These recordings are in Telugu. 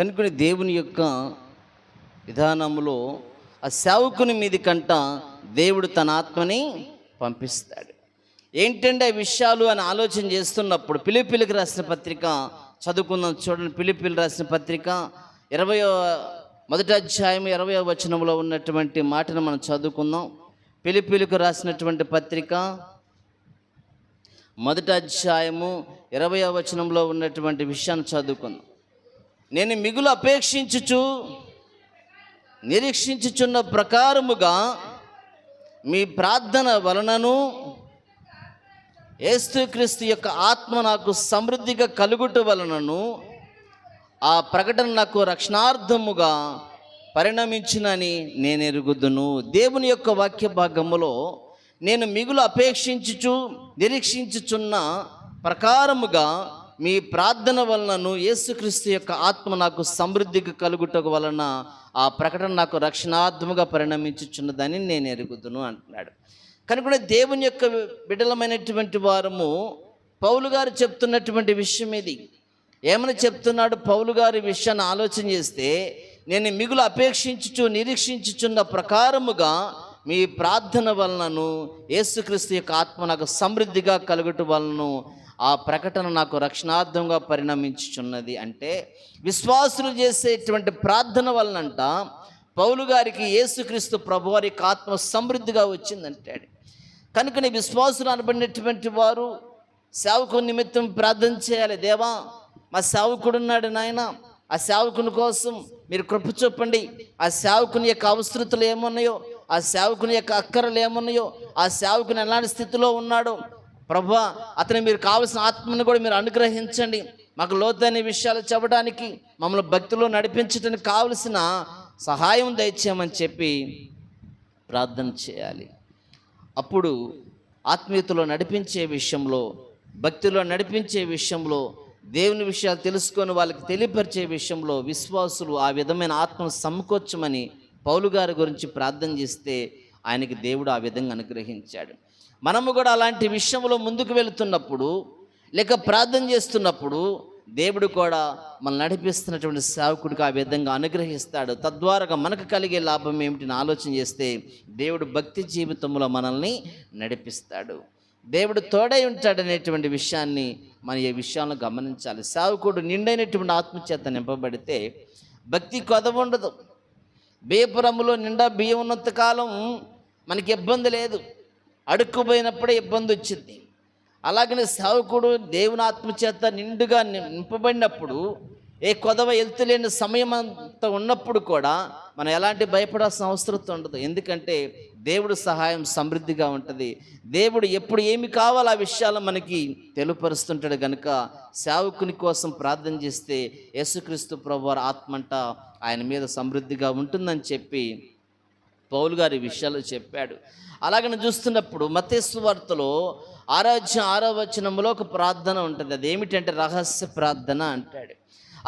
కనుకొని దేవుని యొక్క విధానంలో ఆ సేవకుని మీది కంట దేవుడు తన ఆత్మని పంపిస్తాడు. ఏంటంటే ఆ విషయాలు అని ఆలోచన చేస్తున్నప్పుడు పిలిపిలికి రాసిన పత్రిక చదువుకుందాం చూడండి. పిలిపిలి రాసిన పత్రిక ఇరవై మొదటి అధ్యాయం ఇరవై వచనంలో ఉన్నటువంటి మాటను మనం చదువుకుందాం. పిలిపిలికి రాసినటువంటి పత్రిక మొదటి అధ్యాయము ఇరవై వచనంలో ఉన్నటువంటి విషయాన్ని చదువుకుందాం. నేను మిగులు అపేక్షించుచు నిరీక్షించుచున్న ప్రకారముగా మీ ప్రార్థన వలనను ఏస్తుక్రీస్తు యొక్క ఆత్మ నాకు సమృద్ధిగా కలుగుట వలనను ఆ ప్రకటన నాకు రక్షణార్థముగా పరిణమించినని నేను ఎరుగుదును. దేవుని యొక్క వాక్య భాగములో నేను మిగులు అపేక్షించుచు నిరీక్షించుచున్న ప్రకారముగా మీ ప్రార్థన వలనను యేసుక్రీస్తు యొక్క ఆత్మ నాకు సమృద్ధిగా కలుగుట వలన ఆ ప్రకటన నాకు రక్షణాత్మగా పరిణమించుచున్నదని నేను ఎరుగుదును అంటున్నాడు. కనుక దేవుని యొక్క బిడలమైనటువంటి వారము పౌలు గారు చెప్తున్నటువంటి విషయం ఇది. ఏమని చెప్తున్నాడు? పౌలు గారి విషయాన్ని ఆలోచన చేస్తే నేను మిగులు అపేక్షించుచు నిరీక్షించుచున్న ప్రకారముగా మీ ప్రార్థన వలనను యేసుక్రీస్తు యొక్క ఆత్మ నాకు సమృద్ధిగా కలుగుట వలన ఆ ప్రకటన నాకు రక్షణార్థంగా పరిణమించుచున్నది అంటే విశ్వాసులు చేసేటువంటి ప్రార్థన వలనంట పౌలు గారికి యేసుక్రీస్తు ప్రభువారికి ఆత్మ సమృద్ధిగా వచ్చిందంటాడు. కనుక నీ విశ్వాసులు అనబడినటువంటి వారు సేవకు నిమిత్తం ప్రార్థన చేయాలి. దేవా మా సేవకుడు ఉన్నాడు నాయన. ఆ సేవకుని కోసం మీరు కృప చూపండి. ఆ సేవకుని యొక్క అవసరతలు ఏమున్నాయో ఆ సేవకుని యొక్క అక్కరలు ఏమున్నాయో ఆ సేవకుని ఎలాంటి స్థితిలో ఉన్నాడో ప్రభా అతని మీరు కావలసిన ఆత్మను కూడా మీరు అనుగ్రహించండి. మాకు లోతైన విషయాలు చెప్పడానికి మమ్మల్ని భక్తిలో నడిపించడానికి కావలసిన సహాయం దయచేయమని చెప్పి ప్రార్థన చేయాలి. అప్పుడు ఆత్మీయతలో నడిపించే విషయంలో భక్తిలో నడిపించే విషయంలో దేవుని విషయాలు తెలుసుకొని వాళ్ళకి తెలియపరిచే విషయంలో విశ్వాసులు ఆ విధమైన ఆత్మను సమకూర్చమని పౌలు గారి గురించి ప్రార్థన చేస్తే ఆయనకి దేవుడు ఆ విధంగా అనుగ్రహించాడు. మనము కూడా అలాంటి విషయంలో ముందుకు వెళుతున్నప్పుడు లేక ప్రార్థన చేస్తున్నప్పుడు దేవుడు కూడా మనం నడిపిస్తున్నటువంటి సేవకుడికి ఆ విధంగా అనుగ్రహిస్తాడు. తద్వారా మనకు కలిగే లాభం ఏమిటిని ఆలోచన చేస్తే దేవుడు భక్తి జీవితంలో మనల్ని నడిపిస్తాడు. దేవుడు తోడై ఉంటాడనేటువంటి విషయాన్ని మనం ఈ విషయాలను గమనించాలి. సేవకుడు నిండైనటువంటి ఆత్మచేత నింపబడితే భక్తి కొదవ ఉండదు. బియ్యపురములో నిండా బియ్యం ఉన్నంత కాలం మనకి ఇబ్బంది లేదు. అడుక్కుపోయినప్పుడే ఇబ్బంది వచ్చింది. అలాగనే సేవకుడు దేవుని ఆత్మచేత నిండుగా నింపబడినప్పుడు ఏ కొదవ ఎత్తులేని సమయం అంత ఉన్నప్పుడు కూడా మనం ఎలాంటి భయపడాల్సిన అవసరం ఉండదు. ఎందుకంటే దేవుడు సహాయం సమృద్ధిగా ఉంటుంది. దేవుడు ఎప్పుడు ఏమి కావాలో ఆ విషయాలు మనకి తెలుపరుస్తుంటాడు కనుక సేవకుని కోసం ప్రార్థన చేస్తే యేసుక్రీస్తు ప్రభు ఆత్మంట ఆయన మీద సమృద్ధిగా ఉంటుందని చెప్పి పౌలు గారి విషయాలు చెప్పాడు. అలాగని చూస్తున్నప్పుడు మతేసు వార్తలో ఆరాధ్యం ఆరో వచనంలో ఒక ప్రార్థన ఉంటుంది. అది ఏమిటంటే రహస్య ప్రార్థన అంటాడు.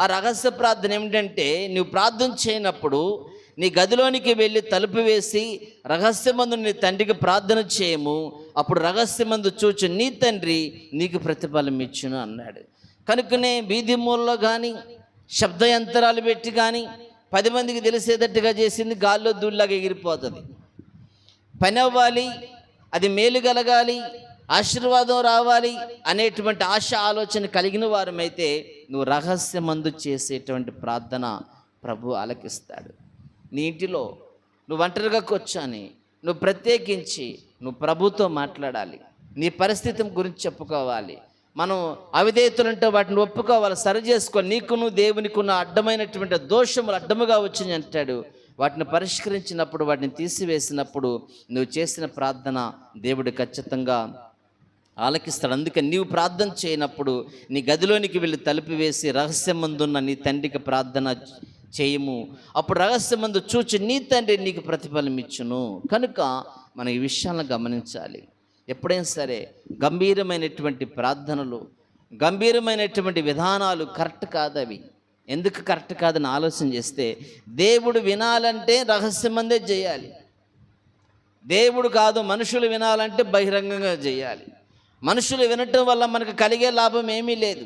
ఆ రహస్య ప్రార్థన ఏమిటంటే నువ్వు ప్రార్థన చేయనప్పుడు నీ గదిలోనికి వెళ్ళి తలుపు వేసి రహస్యమందు నీ తండ్రికి ప్రార్థన చేయము. అప్పుడు రహస్యమందు చూచు నీ తండ్రి నీకు ప్రతిఫలం ఇచ్చును అన్నాడు. కనుకనే వీధి మూలలో కానీ శబ్ద యంత్రాలు పెట్టి కానీ పది మందికి తెలిసేటట్టుగా చేసింది గాల్లో దూళ్ళగా ఎగిరిపోతుంది. పని అవ్వాలి అది మేలు కలగాలి ఆశీర్వాదం రావాలి అనేటువంటి ఆశ ఆలోచన కలిగిన వారమైతే నువ్వు రహస్యమందు చేసేటువంటి ప్రార్థన ప్రభు ఆలకిస్తాడు. నీ ఇంటిలో నువ్వు ఒంటరిగా కూర్చొని నువ్వు ప్రత్యేకించి నువ్వు ప్రభుతో మాట్లాడాలి. నీ పరిస్థితి గురించి చెప్పుకోవాలి. మనం అవిధేయతలుంటే వాటిని ఒప్పుకోవాలి సరి చేసుకోవాలి. నీకును దేవునికున్న అడ్డమైనటువంటి దోషములు అడ్డముగా వచ్చింది అంటాడు. వాటిని పరిష్కరించినప్పుడు వాటిని తీసివేసినప్పుడు నువ్వు చేసిన ప్రార్థన దేవుడు ఖచ్చితంగా ఆలకిస్తాడు. అందుకే నీవు ప్రార్థన చేయనప్పుడు నీ గదిలోనికి వెళ్ళి తలుపు వేసి రహస్యమందున్న నీ తండ్రికి ప్రార్థన చేయము. అప్పుడు రహస్యమందు చూచి నీ తండ్రి నీకు ప్రతిఫలం ఇచ్చును కనుక మనం ఈ విషయాలను గమనించాలి. ఎప్పుడైనా సరే గంభీరమైనటువంటి ప్రార్థనలు గంభీరమైనటువంటి విధానాలు కరెక్ట్ కాదు అవి. ఎందుకు కరెక్ట్ కాదని ఆలోచన చేస్తే దేవుడు వినాలంటే రహస్యమందే చేయాలి. దేవుడు కాదు మనుషులు వినాలంటే బహిరంగంగా చేయాలి. మనుషులు వినటం వల్ల మనకు కలిగే లాభం ఏమీ లేదు.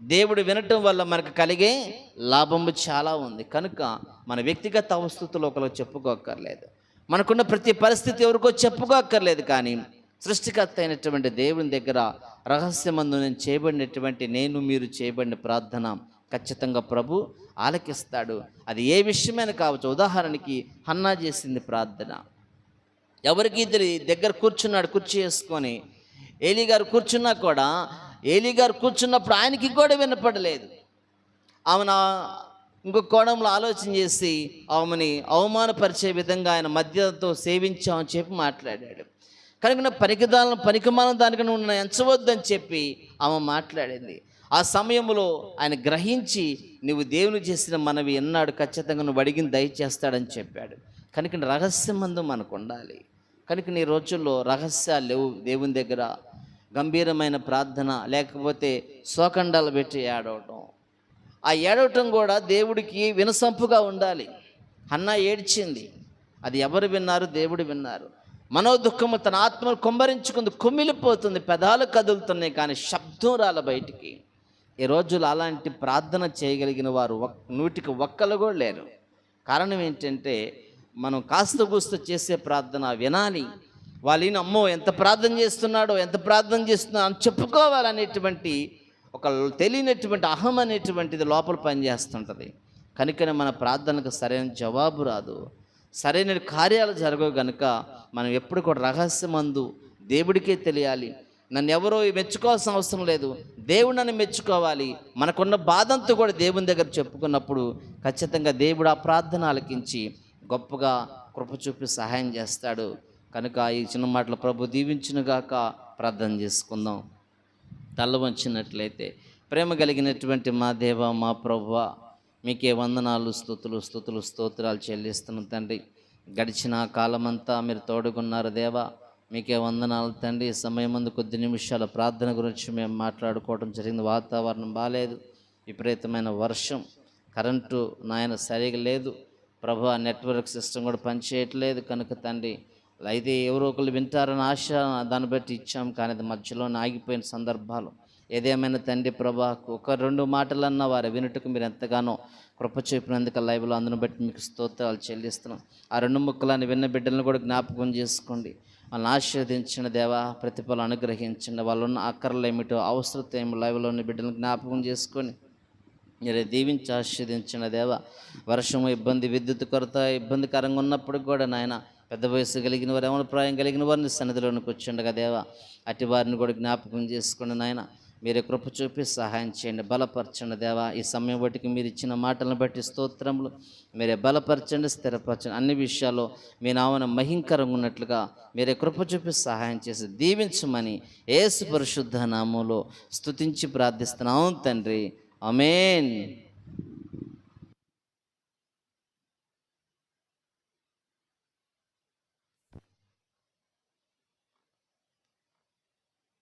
దేవుడు వినటం వల్ల మనకు కలిగే లాభము చాలా ఉంది. కనుక మన వ్యక్తిగత అవస్థతులు ఒకరు చెప్పుకోక్కర్లేదు. మనకున్న ప్రతి పరిస్థితి ఎవరికో చెప్పుకోక్కర్లేదు కానీ సృష్టికర్త అయినటువంటి దేవుని దగ్గర రహస్యమందు నేను చేయబడినటువంటి నేను మీరు చేయబడిన ప్రార్థన ఖచ్చితంగా ప్రభు ఆలకిస్తాడు. అది ఏ విషయమైనా కావచ్చు. ఉదాహరణకి హన్నా చేసింది ప్రార్థన. ఎవరికి ఇద్దరి దగ్గర కూర్చున్నాడు కుర్చీ వేసుకొని. ఏలీ గారు కూర్చున్నా కూడా ఏలీ గారు కూర్చున్నప్పుడు ఆయనకి కూడా వినపడలేదు. ఆమెన ఇంకొక కోణంలో ఆలోచన చేసి ఆమెని అవమానపరిచే విధంగా ఆయన మధ్యతో సేవించామని చెప్పి మాట్లాడాడు. కనుక నా పనికిదాలను పనికిమాలను దానికి నువ్వు నన్ను ఎంచవద్దని చెప్పి ఆమె మాట్లాడింది. ఆ సమయంలో ఆయన గ్రహించి నువ్వు దేవుని చేసిన మనవి ఎన్నాడు ఖచ్చితంగా నువ్వు అడిగిన దయచేస్తాడని చెప్పాడు. కనుక రహస్యమందు మనకు ఉండాలి. కనుక నీ రోజుల్లో రహస్యాలు లేవు దేవుని దగ్గర. గంభీరమైన ప్రార్థన లేకపోతే శోకండాలు పెట్టి ఏడవటం. ఆ ఏడవటం కూడా దేవుడికి వినసంపుగా ఉండాలి. అన్న ఏడ్చింది. అది ఎవరు విన్నారు? దేవుడు విన్నారు. మనోదుఖము తన ఆత్మను కుమ్మరించుకుంది కుమిలిపోతుంది పెదాలు కదులుతున్నాయి కానీ శబ్దం రాల బయటికి. ఈ రోజులు అలాంటి ప్రార్థన చేయగలిగిన వారు ఒక్- నూటికి ఒక్కలు కూడా లేరు. కారణం ఏంటంటే మనం కాస్త గుస్త చేసే ప్రార్థన వినాలి. వాళ్ళని అమ్మో ఎంత ప్రార్థన చేస్తున్నాడో ఎంత ప్రార్థన చేస్తున్నా అని చెప్పుకోవాలనేటువంటి ఒక తెలియనటువంటి అహం అనేటువంటిది లోపల పనిచేస్తుంటుంది. కనుకనే మన ప్రార్థనకు సరైన జవాబు రాదు. సరైన కార్యాలు జరగవు గనుక మనం ఎప్పుడు కూడా రహస్యమందు దేవుడికే తెలియాలి. నన్ను ఎవరో మెచ్చుకోవాల్సిన అవసరం లేదు. దేవుడు నన్ను మెచ్చుకోవాలి. మనకున్న బాధంతో కూడా దేవుని దగ్గర చెప్పుకున్నప్పుడు ఖచ్చితంగా దేవుడు ఆ ప్రార్థన ఆలకించి గొప్పగా కృప చూపి సహాయం చేస్తాడు. కనుక ఈ చిన్న మాటలు ప్రభు దీవించునుగాక ప్రార్థన చేసుకుందాం. తల్ల వంచినట్లయితే ప్రేమ కలిగినటువంటి మా దేవ మా ప్రభువ మీకే వందనాలు స్థుతులు స్థుతులు స్తోత్రాలు చెల్లిస్తున్నాం తండ్రి. గడిచిన కాలమంతా మీరు తోడుకున్నారు దేవా. మీకే వందనాలు తండ్రి. సమయం ముందు కొద్ది నిమిషాల ప్రార్థన గురించి మేము మాట్లాడుకోవడం జరిగింది. వాతావరణం బాగాలేదు విపరీతమైన వర్షం. కరెంటు నాయన సరిగా లేదు. ప్రభు నెట్వర్క్ సిస్టమ్ కూడా పనిచేయట్లేదు. కనుక తండ్రి అయితే ఎవరో ఒకరు వింటారని ఆశ దాన్ని బట్టి ఇచ్చాం. కానీ అది మధ్యలో ఆగిపోయిన సందర్భాలు. ఏదేమైనా తండ్రి ప్రభా ఒక రెండు మాటలన్నా వారి వినుటకు మీరు ఎంతగానో కృప చూపినందుకు లైవ్లో అందును బట్టి మీకు స్తోత్రాలు చెల్లిస్తున్నాం. ఆ రెండు ముక్కలని విన్న బిడ్డలను కూడా జ్ఞాపకం చేసుకోండి. వాళ్ళని ఆశీర్వదించిన దేవా ప్రతిఫలం అనుగ్రహించండి వాళ్ళు ఉన్న అక్కర్లు ఏమిటో అవసరత ఏమి లైవ్లో ఉన్న బిడ్డలను జ్ఞాపకం చేసుకొని మీరే దీవించి ఆశీర్దించిన దేవ వర్షము ఇబ్బంది విద్యుత్ కొరత ఇబ్బందికరంగా ఉన్నప్పుడు కూడా నాయన పెద్ద వయసు కలిగిన వారు ఏమైనా ప్రాయం కలిగిన వారిని సన్నిధిలోనికి వచ్చిండగా దేవ అట్టి వారిని కూడా జ్ఞాపకం చేసుకోండి నాయన. మీరే కృప చూపి సహాయం చేయండి. బలపరచండి దేవా. ఈ సమయం బట్టికి మీరు ఇచ్చిన మాటలను బట్టి స్తోత్రములు. మీరే బలపరచండి స్థిరపరచండి. అన్ని విషయాల్లో మీ నామన మహింకరంగా ఉన్నట్లుగా మీరే కృప చూపి సహాయం చేసి దీవించమని ఏసు పరిశుద్ధ నామంలో స్తుతించి ప్రార్థిస్తున్నాం తండ్రి. అమేన్